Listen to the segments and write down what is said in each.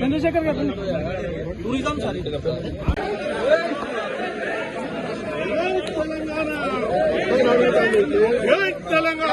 చంద్రశేఖర్ గారు tourism sir Telangana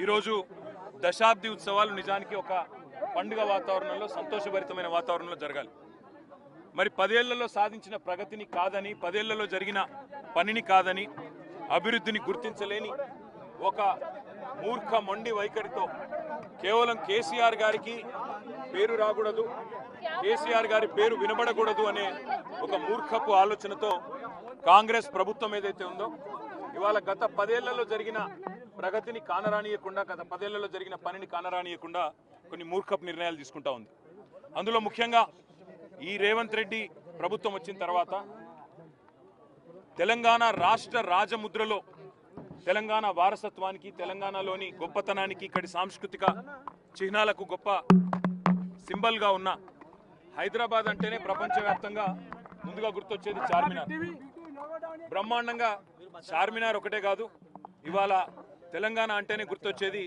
ఈరోజు దశాబ్ది ఉత్సవాలు నిజానికి ఒక పండుగ వాతావరణంలో సంతోషభరితమైన వాతావరణంలో జరగాలి. మరి పదేళ్ళలో సాధించిన ప్రగతిని కాదని పదేళ్ళలో జరిగిన పనిని కాదని అభివృద్ధిని గుర్తించలేని ఒక మూర్ఖ మొండి వైఖరితో. కేవలం కేసీఆర్ గారికి పేరు రాకూడదు కేసీఆర్ గారి పేరు వినబడకూడదు అనే ఒక మూర్ఖపు ఆలోచనతో కాంగ్రెస్ ప్రభుత్వం ఏదైతే ఉందో ఇవాళ గత పదేళ్ళలో జరిగిన ప్రగతిని కానరానియకుండా గత పదేళ్ళలో జరిగిన పనిని కానరానియకుండా కొన్ని మూర్ఖపు నిర్ణయాలు తీసుకుంటా ఉంది. అందులో ముఖ్యంగా ఈ రేవంత్ రెడ్డి ప్రభుత్వం వచ్చిన తర్వాత తెలంగాణ రాష్ట్ర రాజముద్రలో తెలంగాణ వారసత్వానికి తెలంగాణలోని గొప్పతనానికి ఇక్కడి సాంస్కృతిక చిహ్నాలకు గొప్ప సింబల్గా ఉన్న హైదరాబాద్ అంటేనే ప్రపంచవ్యాప్తంగా ముందుగా గుర్తొచ్చేది చార్మినార్. బ్రహ్మాండంగా చార్మినార్ ఒకటే కాదు ఇవాళ తెలంగాణ అంటేనే గుర్తొచ్చేది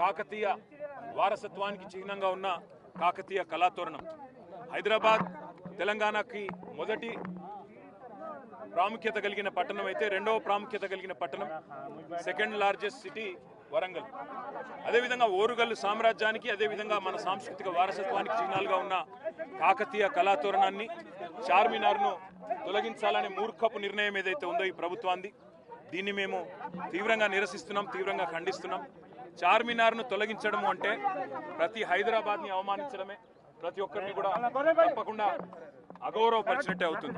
కాకతీయ వారసత్వానికి చిహ్నంగా ఉన్న కాకతీయ కళాతోరణం. హైదరాబాద్ తెలంగాణకి మొదటి ప్రాముఖ్యత కలిగిన పట్టణం అయితే రెండవ ప్రాముఖ్యత కలిగిన పట్టణం సెకండ్ లార్జెస్ట్ సిటీ వరంగల్. అదేవిధంగా ఓరుగల్లు సామ్రాజ్యానికి అదేవిధంగా మన సాంస్కృతిక వారసత్వానికి చిహ్నాలుగా ఉన్న కాకతీయ కళాతోరణాన్ని చార్మినార్ను తొలగించాలనే మూర్ఖపు నిర్ణయం ఏదైతే ఉందో ఈ ప్రభుత్వాన్ని దీన్ని మేము తీవ్రంగా నిరసిస్తున్నాం తీవ్రంగా ఖండిస్తున్నాం. చార్మినార్ను తొలగించడం అంటే ప్రతి హైదరాబాద్ని అవమానించడమే ప్రతి ఒక్కరిని కూడా తప్పకుండా అగౌరవపరిచినట్టే అవుతుంది.